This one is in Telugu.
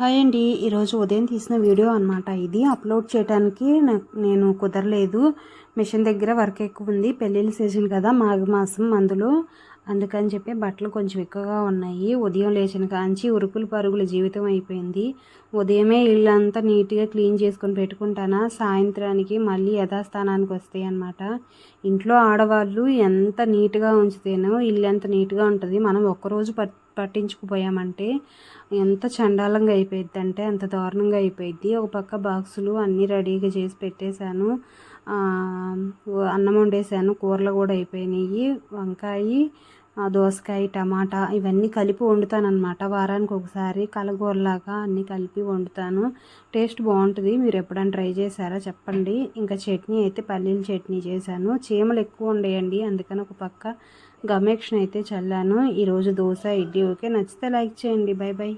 హాయ్ అండి. ఈరోజు ఉదయం తీసిన వీడియో అనమాట ఇది అప్లోడ్ చేయడానికి నాకు నేను కుదరలేదు. మిషన్ దగ్గర వర్క్ ఎక్కువ ఉంది. పెళ్ళిళ్ళ సీజన్ కదా మాఘ మాసం అందులో అందుకని చెప్పి బట్టలు కొంచెం ఎక్కువగా ఉన్నాయి. ఉదయం లేచిన కాంచి ఉరుకులు పరుగుల జీవితం అయిపోయింది. ఉదయమే ఇల్లంతా నీట్గా క్లీన్ చేసుకొని పెట్టుకుంటానా? సాయంత్రానికి మళ్ళీ యథాస్థానానికి వస్తాయి అనమాట ఇంట్లో ఆడవాళ్ళు ఎంత నీట్గా ఉంచితేనో ఇల్లు ఎంత నీట్గా ఉంటుంది. మనం ఒక్కరోజు పట్ పట్టించుకుపోయామంటే ఎంత చండాలంగా అయిపోయింది అంటే అంత దారుణంగా అయిపోయింది ఒక పక్క బాక్సులు అన్నీ రెడీగా చేసి పెట్టేశాను. అన్నం వండేసాను కూరలు కూడా అయిపోయినాయి. వంకాయ దోసకాయ టమాటా ఇవన్నీ కలిపి వండుతానమాట వారానికి ఒకసారి కలగూరలాగా అన్నీ కలిపి వండుతాను. టేస్ట్ బాగుంటుంది. మీరు ఎప్పుడైనా ట్రై చేశారా చెప్పండి. ఇంకా చట్నీ అయితే పల్లీల చట్నీ చేశాను. చీమలు ఎక్కువ ఉండేయండి అందుకని ఒక పక్క గమేక్షన్ అయితే చల్లాను. ఈరోజు దోశ ఇడ్లీ. ఓకే. నచ్చితే లైక్ చేయండి. Bye bye